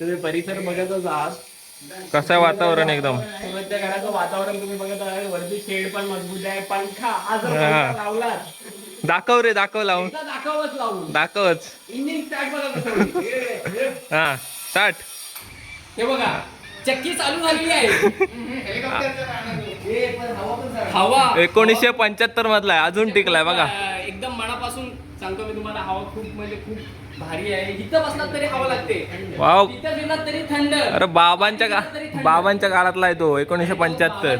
तुम्ही परिसर बघतच आहात. कसं आहे वातावरण एकदम? सोबतच्या घराचं वातावरण तुम्ही बघत आहात. वरती शेड पण मजबूत आहे. पंखा लावला दाखव रे दाखव लावून. दाखवच लावून. दाखवच. इंजिन स्टार्ट बघा. हा स्टार्ट हे. बघा चक्की चालू झालेली आहे. हे हवा एकोणीसशे पंच्याहत्तर मधला आहे अजून टिकलाय बघा. एकदम मनापासून सांगतो मी तुम्हाला हवा खूप म्हणजे खूप भारी आहे. इथं बसलात तरी हवा लागते. वाव. तिथं फिरलात तरी थंड. अरे बाबांच्या का बाबांच्या काळातला आहे तो एकोणीसशे पंच्याहत्तर.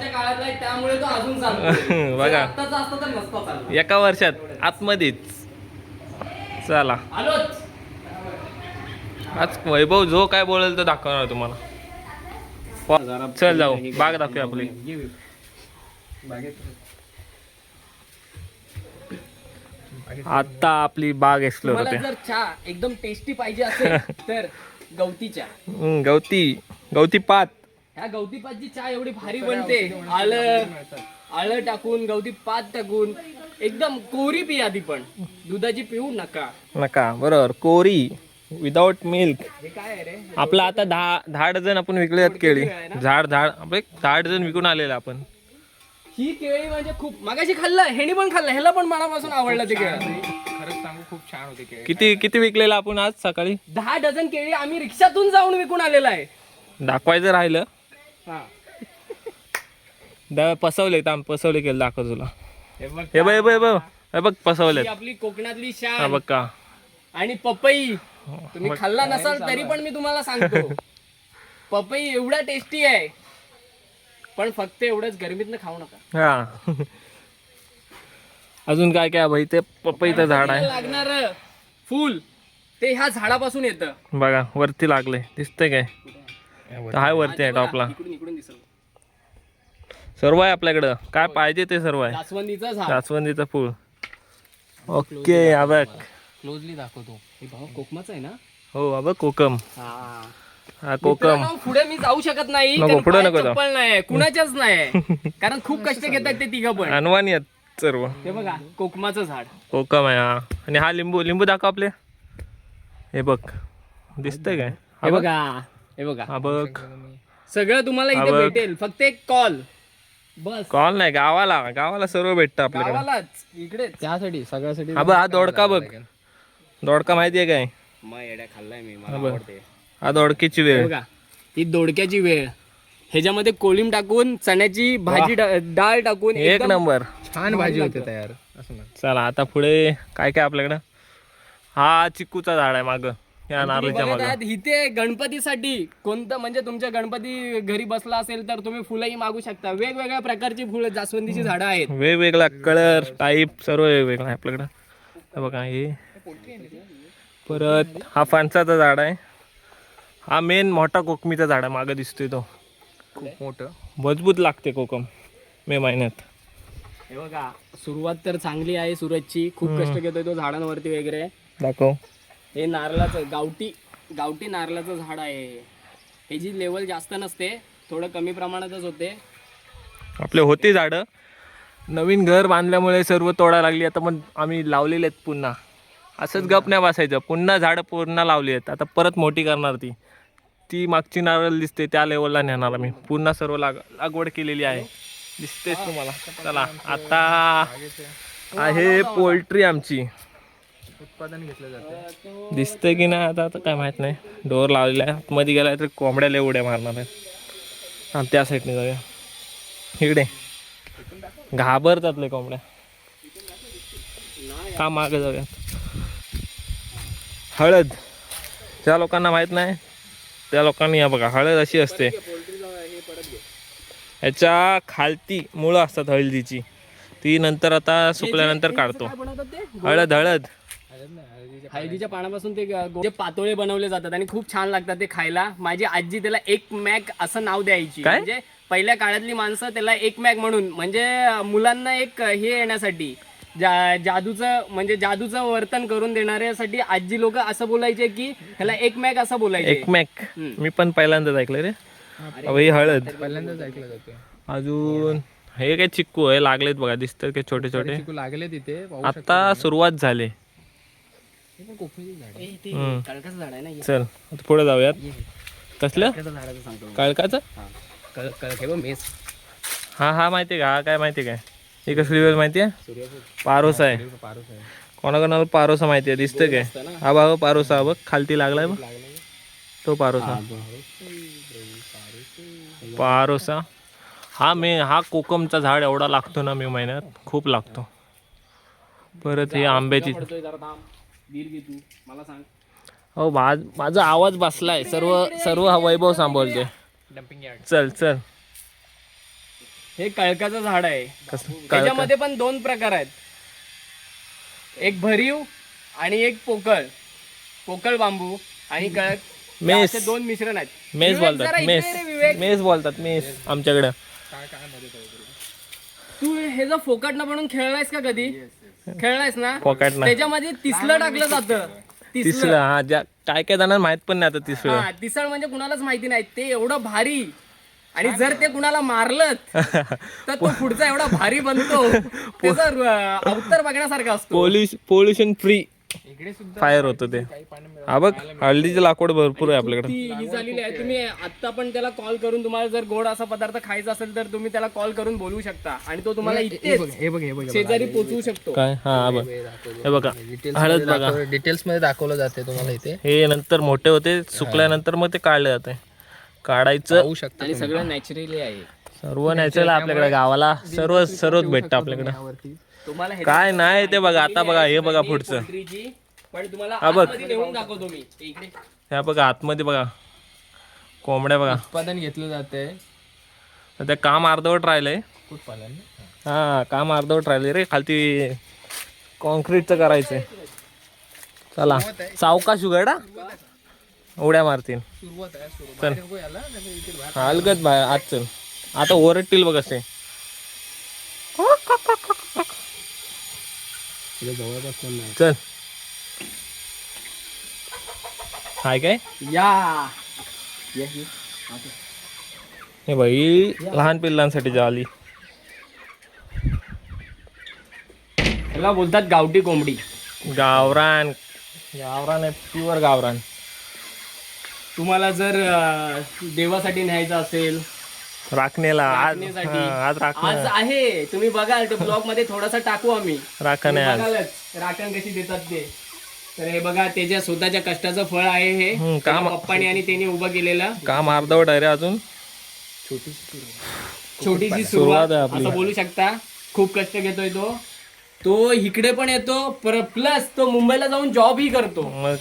त्यामुळे तो अजून चालतो. बघा. आत्ताचा असता तर नसता चालू एका वर्षात आतमध्येच. चला. आलोच. आज वैभव जो काय बोलेल तो दाखवणार तुम्हाला. चल जाऊ बाग दाखवूया आपली आता आपली बाग एक्सप्लोर होते. जर चहा एकदम टेस्टी पाहिजे असेल तर गवती चहा. हम्म, गवती गवती पात. ह्या गवती पातची चहा एवढी भारी बनते. आलं आलं टाकून गवती पात टाकून एकदम कोरी पिया ती पण. दुधाची पिऊ नका. नका बरोबर. कोरी विदाउट मिल्क हे काय रे? आपलं आता दहा दहा डझन आपण विकले आहेत केळी झाड झाड दहा डझन विकून आलेलं आपण. ही केळी म्हणजे खूप मागाशी खाल्लं हेनी पण खाल्लं ह्याला पण मनापासून आवडलं ते केळं. खरंच सांगू खूप छान होते केळी. किती किती विकलेलं आपण आज सकाळी? दहा डझन केळी आम्ही रिक्षातून जाऊन विकून आलेला आहे. दाखवायचं राहिलं. हा. दा पसवले पसवले केलं दाखव तुला. हे बघ हे बघ हे बघ हे बघ हे. बघ पसवले ही आपली कोकणातली हा शान बघ का. आणि पपई. तुम्ही खाल्ला नसाल तरी पण मी तुम्हाला सांगतो. पपई एवढा टेस्टी आहे. पण फक्त एवढंच गरमीतनं खाऊ नका. हा. अजून काय काय भाई ते पपईचं झाड आहे. लागणार फुल. ते ह्या झाडापासून येतं. बघा वरती लागले दिसतंय काय? हाय वरती आहे टॉपला. इकडून इकडून दिसत सर्व आहे आपल्याकडं. काय पाहिजे ते सर्व आहे. जास्वंदीचं झाड. जास्वंदीचं फूल. ओके बघ क्लोजली दाखवतो. हे भाऊ कोकमाचं आहे ना? हो बघ कोकम. हा. हा कोकम. मित्रांनो, पुढे मी जाऊ शकत नाही नको, कारण पुढे पायात नको जाऊ. चप्पल नाही कुणाच्याच नाही कारण खूप कष्ट घेतात ते तिघ पण. अनवाणी आहेत सर्व. हे बघा कोकमाचं झाड. कोकम आहे हा. आणि हा लिंबू लिंबू दाखव आपले. हे बघ दिसतंय काय? हा बघ. बघा हे बघा. हा बघ. सगळं तुम्हाला इथे. भेटेल फक्त एक कॉल. बस. कॉल नाही गावाला गावाला सर्व भेटतं आपल्याकडे. गावालाच इकडे त्यासाठी सगळ्यासाठी हा बघ हा दोडका बघ. दोडका माहितीये काय? मग येड्या खाल्लाय मी मला बघ. आवडते. हा दोडकीची हे वेळ. बघा ही दोडक्याची वेळ. ह्याच्यामध्ये कोलिम टाकून चण्याची भाजी डा- डाळ टाकून एक एकदम- नंबर. छान भाजी होते तयार. असं ना चला आता पुढे काय काय आपल्याकडं? हा चिक्कूचा झाड आहे माग. या तुम्ही नारळीच्या बघत माग. आहात, इथे गणपतीसाठी कोणतं म्हणजे तुमच्या गणपती घरी बसला असेल तर तुम्ही फुलंही मागू शकता. वेगवेगळ्या प्रकारची फुलं जास्वंदीची झाडं आहेत. वेगवेगळा कलर टाईप सर्व वेगवेगळं आहे आपल्याकडं. हे बघा हे. परत हा फणसाचं झाड आहे. हा मेन मोठा कोकमीचा झाड आहे मागं दिसतोय तो. खूप मोठं. मजबूत लागते कोकम मे महिन्यात. हे बघा सुरुवात तर चांगली आहे सूरजची. खूप कष्ट घेतोय तो झाडांवरती वगैरे. दाखव. हे नारळाचं गावठी गावठी नारळाचं झाड आहे. हे जी लेवल जास्त नसते थोडं कमी प्रमाणातच होते. आपले होते झाडं. नवीन घर बांधल्यामुळे सर्व तोडा लागली. आता मग आम्ही लावलेले आहेत पुन्हा. असंच गप नाही बसायचं. पुन्हा झाडं पुन्हा लावली आहेत. आता परत मोठी करणार ती. ती मागची नारळ दिसते त्या लेवलला नेणार आम्ही. पुन्हा सर्व लाग लागवड केलेली आहे. दिसतेच तुम्हाला. चला आता आहे पोल्ट्री आमची. उत्पादन घेतलं जातं दिसतंय की नाही आता आता काय माहीत नाही. डोअर लावलेला आहे. मध्ये गेला तर कोंबड्याला उड्या मारणार आहेत. हा त्या साईडने जाऊया. इकडे. घाबरतात लय कोंबड्या. का मागे जाऊया हळद. ज्या लोकांना माहीत नाही त्या लोकांनी या बघा हळद अशी असते. याच्या खालती मुळं असतात हळदीची. ती नंतर आता सुकल्यानंतर काढतो. हळद हळद. हळदीच्या पानापासून. ते पातोळे बनवले जातात आणि खूप छान लागतात ते खायला. माझी आजी त्याला एक मॅक असं नाव द्यायची? म्हणजे पहिल्या काळातली माणसं त्याला एक मॅक म्हणून. म्हणजे मुलांना एक हे येण्यासाठी. जा जादूचं म्हणजे जादूचं वर्तन करून देणाऱ्यासाठी आजी लोक असं बोलायचे की ह्याला एक मॅक असं बोलायचे. एकमॅक मी पण पहिल्यांदाच ऐकलं रे. ही हळद. पहिल्यांदाच ऐकलं जाते अजून हे काय चिक्कू आहे? लागलेत बघा दिसतात काय छोटे छोटे. चिकू लागले तिथे पाहू आता सुरुवात झाली. शकतो. हे पण कोकणीची झाड ए, ते हम्म. कळकाचं झाड आहे ना हे. चल आता पुढे जाऊयात. कसलं? झाडाचं सांगतो. काळकाचं? हा. कळ कळ हे बघ मेस. हा हा माहिती आहे का? हा काय माहिती आहे काय? हे कसली वेळ माहिती आहे? पारोसा आहे. पारोस आहे. कोणाकोणाला पारोसा माहिती आहे? दिसतं काय. हा बाबा पारोसा हा बघ. खालती लागलाय बघ? तो पारोसा. बघ. पारोसा. हा मे हा कोकमचा झाड एवढा लागतो ना मे महिन्यात. खूप लागतो. परत ही आंब्याची हो माझ माझा आवाज बसलाय. सर्व सर्व वैभव सांभाळते चल चल. हे कळकाचं झाड आहे. कसं? त्याच्यामध्ये पण दोन प्रकार आहेत. एक भरीव आणि एक पोकळ. पोकळ बांबू आणि कळक. मेस. असे दोन मिश्रण आहेत. मेस विवेक, बोलतात. इकडे मेस. ये रे विवेक. मेस बोलतात. मेस. आमच्याकडे. तू हे जर फोकट म्हणून खेळलायस का कधी? खेळलायस ना? पॉकेट ना त्याच्यामध्ये तिसलं टाकलं जातं. तिसलं. तिसरं हा ज्या काय काय जणांना माहीत पण नाही आता तिसरं हा तिसळ म्हणजे कुणालाच माहिती नाही. ते एवढं भारी. आणि जर ते कुणाला मारलं तर तो पुढचा एवढा भारी बनतो. त्याचा अवतार बघण्यासारखा असतो. Pollution pollution free. इकडे सुद्धा फायर होतं ते. हा बघ हळदीचे लाकूड भरपूर आहे आपल्याकडे. ती ही झालेली आहे. तुम्ही आता पण त्याला कॉल करून तुम्हाला जर गोड असा पदार्थ खायचा असेल तर तुम्ही त्याला कॉल करून बोलू शकता. आणि तो तुम्हाला इथे हे बघ हे बघ शेजारी पोचवू शकतो. काय? हा हा बघ. हे बघा हळद बघा. डिटेल्समध्ये दाखवलं जाते तुम्हाला इथे. हे नंतर मोठे होते सुकल्यानंतर मग ते काढले जाते. काढायचं आणि सगळं नॅचरली आहे. सर्व नॅचरल आपल्याकडे गावाला सर्व सर्वच भेटतं आपल्याकडे. तुम्हाला काय नाही ते बघा आता बघा हे बघा पुढचं. पण तुम्हाला हा बघ. आतमध्ये नेऊन दाखवतो मी. इकडे. ह्या बघा आतमध्ये बघा. कोंबड्या बघा. उत्पादन घेतलं जाते ते काम अर्धवट राहिलंय. उत्पादन? हा काम अर्धवट राहिले रे. खालती कॉन्क्रीटचं करायचंय. चला. सावकाश उघडा उड्या मारतील. सुरुवात आहे सुरुवात चल. बाहेर हलगत बाहेर. आज चल. आता ओरडतील बघ असे. जवळपास नाही चल. हाय काय? या. हे बाई लहान पिल्लांसाठी जाली. ह्याला बोलतात गावठी कोंबडी. गावरान. गावरान आहे प्युअर गावरान. तुम्हाला जर देवासाठी न्यायचं असेल राखणेला आज राखण्यासाठी. हा, आज राखण. आज आहे. तुम्ही बघाल ते ब्लॉगमध्ये थोडासा टाकू आम्ही. राखण आहे आज. बघालच राखण कशी देतात ते. तर हे बघा त्याच्या स्वतःच्या कष्टाचं फळ आहे हे हम्म, त्याच्या काम- पप्पानी आणि त्यांनी उभं केलेलं. काम अर्धवट आहे रे अजून. छोटीशी सुरुवात. सुरुवात आहे आपली. असं बोलू शकता. खूप कष्ट घेतोय तो. तो इकडे पण येतो प्लस तो मुंबईला जाऊन जॉबही करतो. मग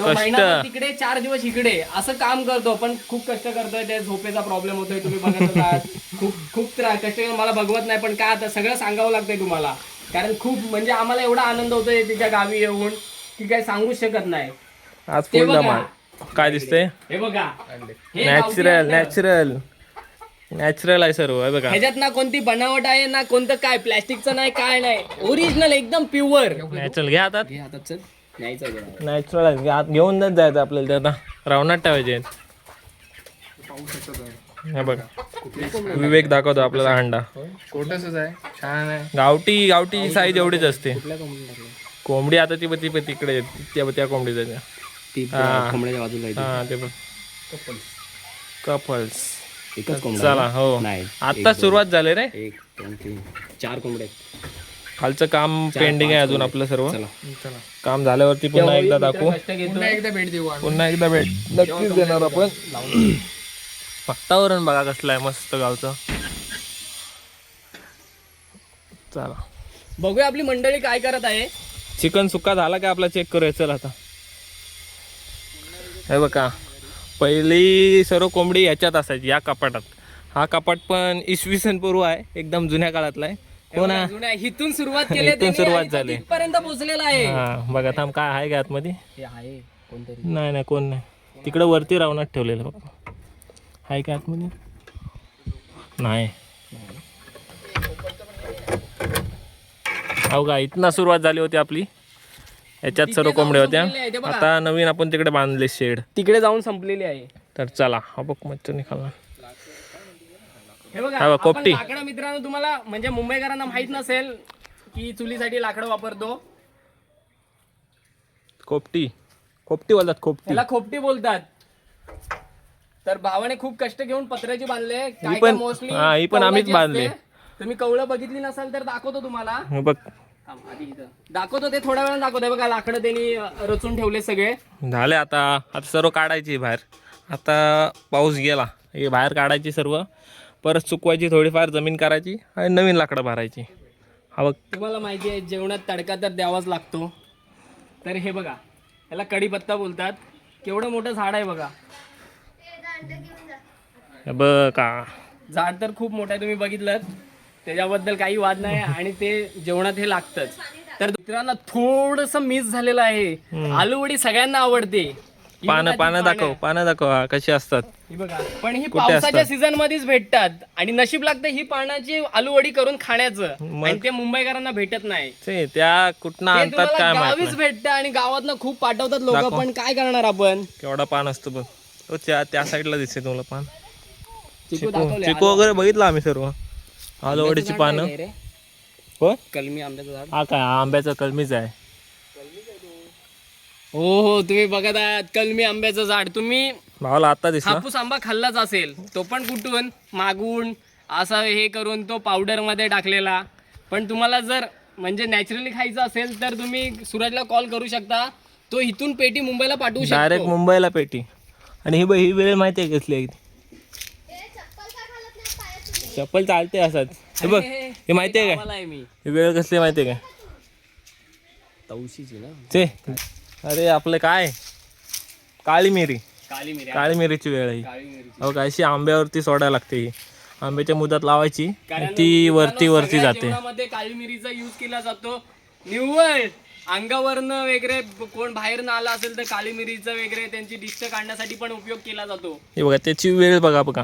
तो कष्ट. महिनाभर तिकडे चार दिवस इकडे. असं काम करतो पण खूप कष्ट करतोय. त्या झोपेचा प्रॉब्लेम होतोय तुम्ही बघत आहात खूप खूप त्रास. कष्ट करून मला बघवत नाही पण काय आता सगळं सांगावं लागतंय तुम्हाला. कारण खूप म्हणजे आम्हाला एवढा आनंद होतोय तिच्या गावी येऊन की काय सांगूच शकत नाही. आज ते फुल बघा. धमाल. काय दिसतंय? हे बघा. हे गावठी नॅचरल अंडं. नॅचरल नॅचरल आहे सर्व आहे बघा. ह्याच्यात ना कोणती बनावट आहे ना कोणतं काय प्लॅस्टिकचं नाही काय नाही. ओरिजिनल एकदम प्युअर नॅचरल घ्या हातात. घे हातात चल. न्यायचं आहे जरा. नॅचरल आहे घ्या, आत घेऊनच जायचं आपल्याला ते आता. रावणात ठेवायचे आहेत. हे बघा. विवेक दाखवतो आपल्याला अंडा छोटसच आहे. छान आहे. गावठी गावठी साईज एवढीच असते? कोंबडी आता ती ती ती तिकडे. त्या त्या कोंबडीच्या कोंबड्याच्या बाजूला. हा ते कपल्स. चला हो. नाही आता सुरुवात झाली रे. एक दोन तीन. चार कोंबडे आहेत. खालचं काम पेंडिंग आहे अजून आपलं सर्व. काम झाल्यावरती पुन्हा एकदा दाखवू. पुन्हा एकदा भेट देऊ पुन्हा एकदा भेट नक्कीच देणार आपण. वातावरण बघा कसलं आहे मस्त गावचं. चला. बघूया आपली मंडळी काय करत आहे. चिकन सुक्का झाला का आपला चेक करूया? चल आता. हे बघा. पहिली सर्व कोंबडी याच्यात असायची या कपाटात. हा कपाट पण इसवी सन पूर्व आहे एकदम जुन्या काळातला आहे. हो ना. जुन्या हिथून सुरुवात केली इथून सुरुवात झाली. पर्यंत पोहोचलेला आहे. हा बघा थांब काय आहे का आतमध्ये हे आहे कोणतरी. नाही नाही कोण नाही. तिकडे वरती रावणात ठेवलेलं बघ. आहे का आतमध्ये नाही. हो का इथनं सुरुवात झाली होती आपली. याच्यात सर्व कोंबड्या होत्या. संपलेले आहे, ते बघा. आता नवीन आपण तिकडे बांधले शेड. तिकडे जाऊन संपलेली आहे. तर चला हा बघ मच्छर निघाला. हे बघा हा बघ, आपण पोपटी. लाकडं मित्रांनो तुम्हाला म्हणजे मुंबईकरांना माहीत नसेल की चुलीसाठी लाकडं वापरतो. खोपटी खोपटी बोलतात खोपटी त्याला खोपटी बोलतात. तर भावाने खूप कष्ट घेऊन पत्र्याची बांधले. काय पण- मोस्टली हा, ही पण आम्हीच बांधली. तुम्ही कवळं बघितली नसाल तर दाखवतो तुम्हाला. हे बघ. थांब, आधी इथं. दाखवतो ते थोड्या वेळानं दाखवतो. बघा लाकडं त्यांनी अं, रचून ठेवले सगळे. झाले आता. आता सर्व काढायची बाहेर. आता पाऊस गेला. हे बाहेर काढायची सर्व. परत सुकवायची थोडीफार जमीन करायची आणि नवीन लाकडं भरायची. हा बघ. तुम्हाला माहिती आहे जेवणात तडका तर द्यावाच लागतो. तर हे बघा याला कढीपत्ता बोलतात. केवढं मोठं झाड आहे बघा. बघ का. झाड तर खूप मोठं आहे तुम्ही बघितलं त्याच्याबद्दल काही वाद नाही आणि ते जेवणात हे लागतच. तर मित्रांनो थोडस मिस झालेलं आहे. आलूवडी सगळ्यांना आवडते. पानं पानं दाखव पानं. दाखव हा, कशी असतात? ही बघा पण ही कुठे पावसाच्या असतात? सीझन मध्येच भेटतात. आणि नशीब लागतं ही पानाची आलूवडी करून खाण्याचं. मग? आणि ते मुंबईकरांना भेटत नाही. ते त्या कुठनं ते आणतात काय तुम्हाला माहीत गावीच नाही. भेटतं आणि गावातनं खूप पाठवतात लोक दाखव. पण काय करणार आपण? केवढा पान असतो बघ. तो त्या त्या साईडला दिसते तुला पान. चिकू चिकू. दाखवले चिकू वगैरे बघितलं आम्ही सर्व. आलूवडीची पानं. हो? कलमी आंब्याचं झाड. हा काय हा आंब्याचा कलमीच आहे. हो हो तुम्ही बघत आहात. कलमी आंब्याचं झाड. तुम्ही भावाला आता दिसला. हापूस आंबा खाल्लाच असेल. तो पण कुठून? मागून. असं हे करून तो पावडरमध्ये टाकलेला. पण तुम्हाला जर म्हणजे नॅचरली खायचं असेल तर तुम्ही सूरजला कॉल करू शकता. तो इथून पेटी मुंबईला पाठवू डायरेक्ट शकतो मुंबईला पेटी. आणि ही ही वेळ माहिती आहे कसली? चप्पल चालते असत हे बघ हे माहिती आहे काय? गावाला आहे मी. ही वेळ कसली माहिती आहे काय? तवशीची ना. ते अरे आपलं काय? काळी मिरी. काळी मिरी. काळी मिरीची वेळ आहे. ही. काळी मिरी अहो काय अशी आंब्यावरती सोडायला लागते ही. आंब्याच्या मुदात लावायची आणि ती वरती वरती जाते. काळी मिरीचा यूज केला जातो. निव्वळ. अंगावरनं वगैरे कोण बाहेर आला असेल तर काळी मिरीचं वगैरे त्यांची डिश काढण्यासाठी पण उपयोग केला जातो. हे बघा त्याची वेळ बघा बघा.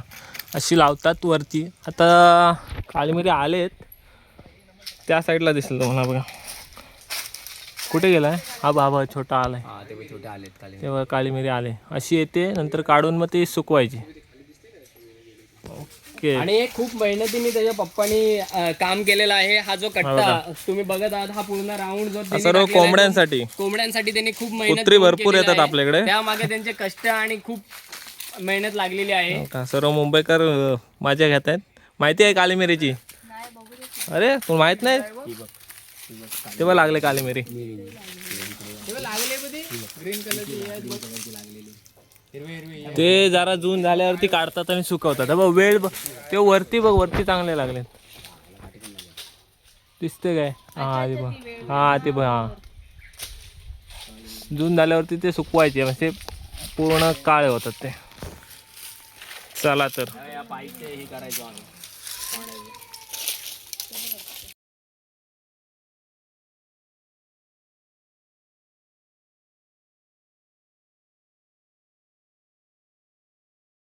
अशी लावतात वरती. आता काळी मिरी आलेत. त्या साईडला दिसलं तुम्हाला बघा. कुठे गेलाय? हा बाबा छोटा आलाय. हा ते छोटे आलेत काळी तेव्हा काळी मिरी आले. अशी येते नंतर काढून मग ती सुकवायची. ओके. आणि हे खूप मेहनतीने त्याच्या पप्पानी अं, काम केलेलं आहे. हा जो कट्टा तुम्ही बघत आहात हा पूर्ण राऊंड जो हा त्यांनी सर्व टाकलेला आहे, कोंबड्यांसाठी. कोंबड्यांसाठी त्यांनी खूप मेहनत कुत्री भरपूर केलेलं येतात आहे. आपल्याकडे. त्यामागे त्यांचे कष्ट आणि खूप मेहनत लागलेली आहे. का? सर्व मुंबईकर अं, मजा घेत आहेत माहिती आहे काली मिरीची? अरे तुला माहीत नाही? तेव्हा लागले काली मिरी. ते जरा जून झाल्यावरती काढतात आणि सुकवतात. बघ वेळ बघ ते वरती बघ वरती चांगले लागले. दिसते काय? हा ते बघ. हा ते बघ हा. जून झाल्यावरती ते सुकवायचे म्हणजे पूर्ण काळे होतात ते. चला तर. हे करायचो आम्ही